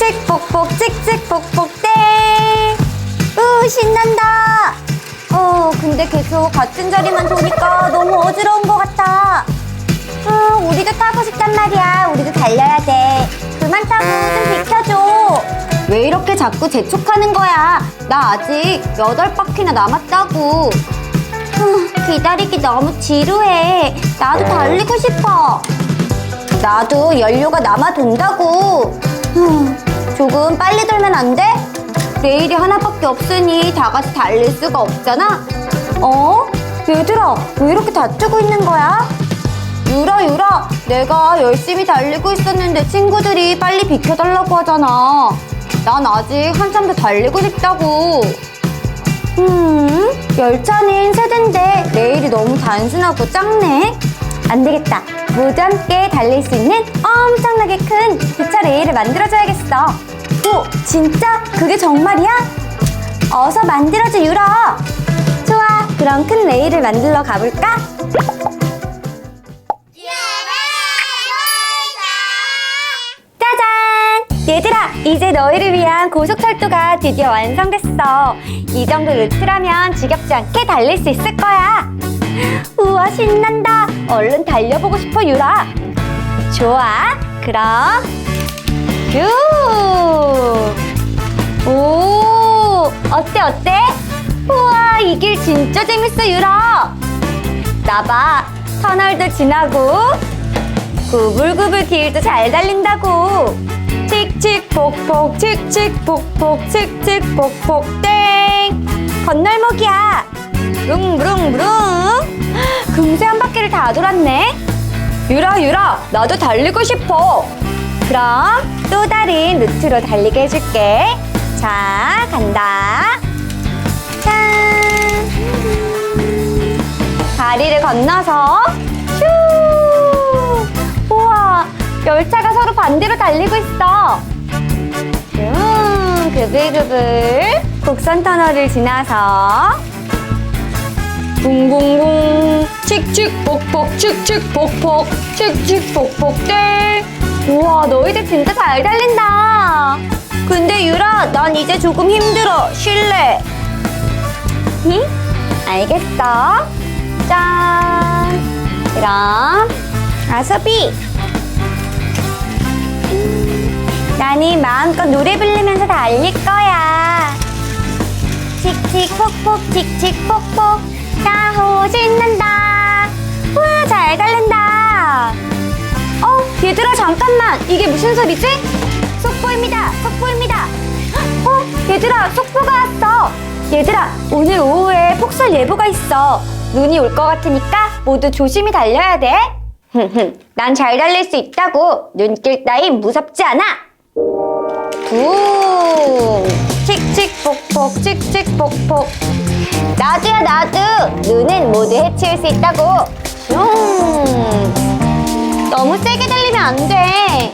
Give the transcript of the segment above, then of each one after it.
칙칙 폭폭 칙칙 폭폭 땡. 으 신난다. 어 근데 계속 같은 자리만 도니까 너무 어지러운 것 같아. 어 우리도 타고 싶단 말이야. 우리도 달려야 돼. 그만 타고 좀 비켜줘. 왜 이렇게 자꾸 재촉하는 거야? 나 아직 여덟 바퀴나 남았다고. 후, 기다리기 너무 지루해. 나도 달리고 싶어. 나도 연료가 남아 돈다고. 후, 조금 빨리 돌면 안 돼? 내일이 하나밖에 없으니 다 같이 달릴 수가 없잖아. 어? 얘들아, 왜 이렇게 다투고 있는 거야? 유라, 유라, 내가 열심히 달리고 있었는데 친구들이 빨리 비켜달라고 하잖아. 난 아직 한참 더 달리고 싶다고. 음, 열차는 세 대인데 레일이 너무 단순하고 작네. 안 되겠다. 모두 함께 달릴 수 있는 엄청나게 큰 기차 레일을 만들어줘야겠어. 오, 진짜? 그게 정말이야? 어서 만들어줘, 유라. 좋아, 그럼 큰 레일을 만들러 가볼까? 짜잔! 얘들아, 이제 너희를 위한 고속철도가 드디어 완성됐어. 이 정도 루트라면 지겹지 않게 달릴 수 있을 거야. 우와, 신난다. 얼른 달려보고 싶어, 유라. 좋아, 그럼 쭉! 오, 어때, 어때? 우와, 이 길 진짜 재밌어, 유라. 나봐, 터널도 지나고, 구불구불 길도 잘 달린다고. 칙칙폭폭, 칙칙폭폭, 칙칙폭폭, 땡! 건널목이야. 브룽브룽브룽. 금세 한 바퀴를 다 돌았네. 유라, 유라, 나도 달리고 싶어. 그럼 또 다른 루트로 달리게 해줄게. 자, 간다. 짠! 다리를 건너서 슈! 우와, 열차가 서로 반대로 달리고 있어. 음, 그불그불 곡선 터널을 지나서 붕붕붕 칙칙 폭폭 칙칙 폭폭 칙칙 폭폭 땡 우와 너희들 진짜 잘 달린다. 근데 유라 난 이제 조금 힘들어. 쉴래. 응? 알겠어. 짠. 그럼 아서비. 나는 마음껏 노래 부르면서 달릴 거야. 칙칙 폭폭 칙칙 폭폭. 야호 신난다. 우와 잘 달린다. 어 얘들아 잠깐만. 이게 무슨 소리지? 속보입니다. 속보입니다. 어? 얘들아 속보가 왔어. 얘들아 오늘 오후에 폭설 예보가 있어. 눈이 올 것 같으니까 모두 조심히 달려야 돼 난 잘 달릴 수 있다고. 눈길 따윈 무섭지 않아. 붕 칙칙폭폭 칙칙폭폭. 나도야 나도. 눈은 모두 해치울 수 있다고. 슝 너무 세게 달리면 안 돼.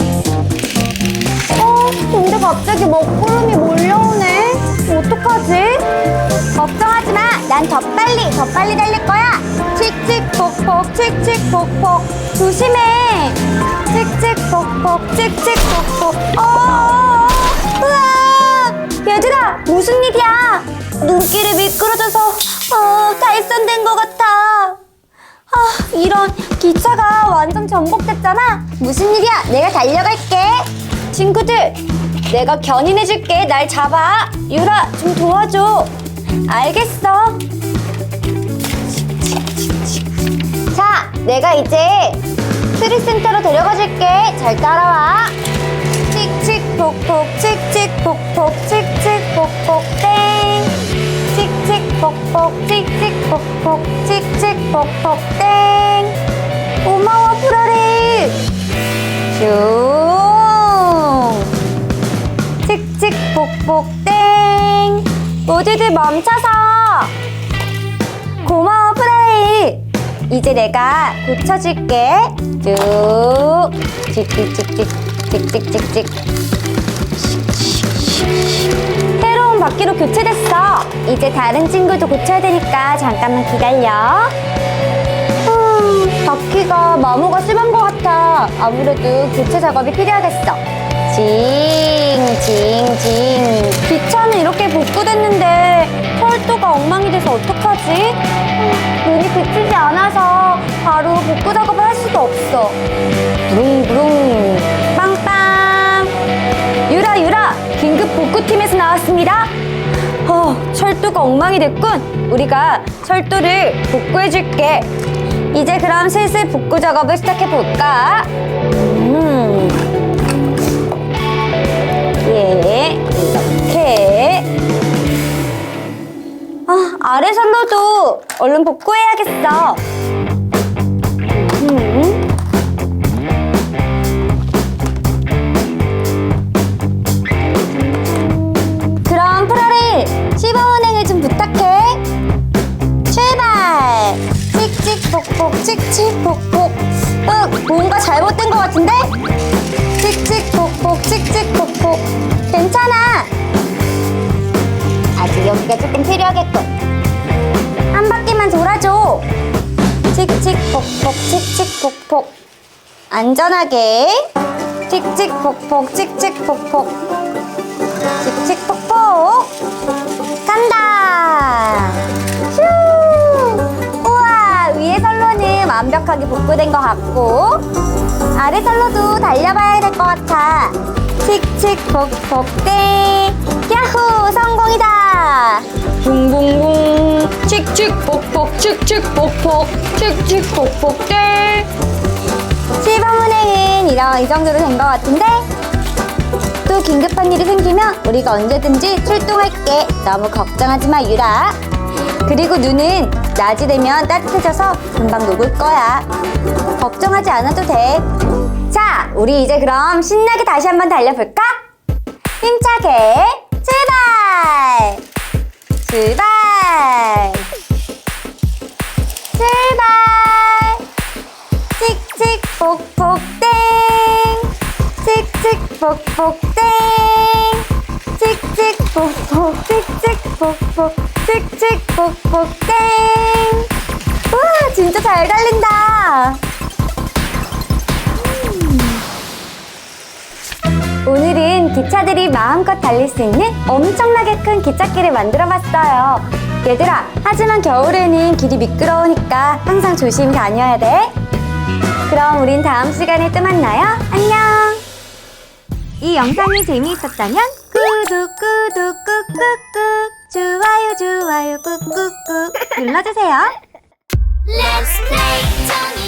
어 근데 갑자기 먹구름이 몰려오네. 어떡하지? 걱정하지 마 난 더 빨리 더 빨리 달릴 거야. 칙칙 폭폭 칙칙 폭폭. 조심해. 칙칙 폭폭 칙칙 폭폭. 어 으아 얘들아 무슨 일이야? 눈길이 미끄러져서 어 탈선된 것 같아. 아 이런 기차가 완전 전복됐잖아. 무슨 일이야? 내가 달려갈게. 친구들 내가 견인해줄게. 날 잡아. 유라 좀 도와줘. 알겠어. 자 내가 이제 트리센터로 데려가줄게. 잘 따라와. 칙칙 폭폭 칙칙 폭폭 칙칙 폭폭 땡. 칙칙 폭폭 칙칙 폭폭 칙칙 폭폭 땡 고마워 프라리. 슝. 칙칙폭폭 땡. 모두들 멈춰서. 고마워 프라리. 이제 내가 고쳐줄게. 쭉. 찍찍찍찍 찍찍찍찍 새로운 바퀴로 교체됐어. 이제 다른 친구도 고쳐야 되니까 잠깐만 기다려. 음, 바퀴가 마모가 심한 것 같아. 아무래도 교체 작업이 필요하겠어. 징, 징, 징. 기차는 이렇게 복구됐는데 철도가 엉망이 돼서 어떡하지? 눈이 그치지 않아서 바로 복구 작업을 할 수도 없어. 부릉부릉, 빵빵. 유라, 유라! 긴급 복구팀에서 나왔습니다. 어, 철도가 엉망이 됐군. 우리가 철도를 복구해줄게. 이제 그럼 슬슬 복구 작업을 시작해 볼까? 음. 예, 이렇게. 아, 아래 선로도 얼른 복구해야겠어. 칙칙폭폭 응, 뭔가 잘못된 것 같은데? 칙칙폭폭 칙칙폭폭 괜찮아. 아직 여기가 조금 필요하겠군. 한 바퀴만 돌아줘. 칙칙폭폭 칙칙폭폭 안전하게. 칙칙폭폭 칙칙폭폭 칙칙폭폭 간다 완벽하게 복구된 것 같고 아래 선로도 달려봐야 될 것 같아. 칙칙폭폭 땡 야호 성공이다. 붕붕붕. 칙칙폭폭 칙칙폭폭 칙칙폭폭 땡 시범운행은 이런 이 정도로 된 것 같은데 또 긴급한 일이 생기면 우리가 언제든지 출동할게. 너무 걱정하지 마, 유라. 그리고 눈은 낮이 되면 따뜻해져서 금방 녹을 거야. 걱정하지 않아도 돼. 자, 우리 이제 그럼 신나게 다시 한번 달려볼까? 힘차게 출발! 출발! 출발! 칙칙 폭폭 땡! 칙칙 폭폭 땡! 칙칙 폭폭 칙칙 폭폭 칙칙폭폭 땡! 우와 진짜 잘 달린다! 음. 오늘은 기차들이 마음껏 달릴 수 있는 엄청나게 큰 기찻길을 만들어 봤어요. 얘들아, 하지만 겨울에는 길이 미끄러우니까 항상 조심히 다녀야 돼. 그럼 우린 다음 시간에 또 만나요. 안녕! 이 영상이 재미있었다면 구독 구독 꾹꾹꾹 좋아요 좋아요 꾹꾹꾹 눌러주세요. Let's play.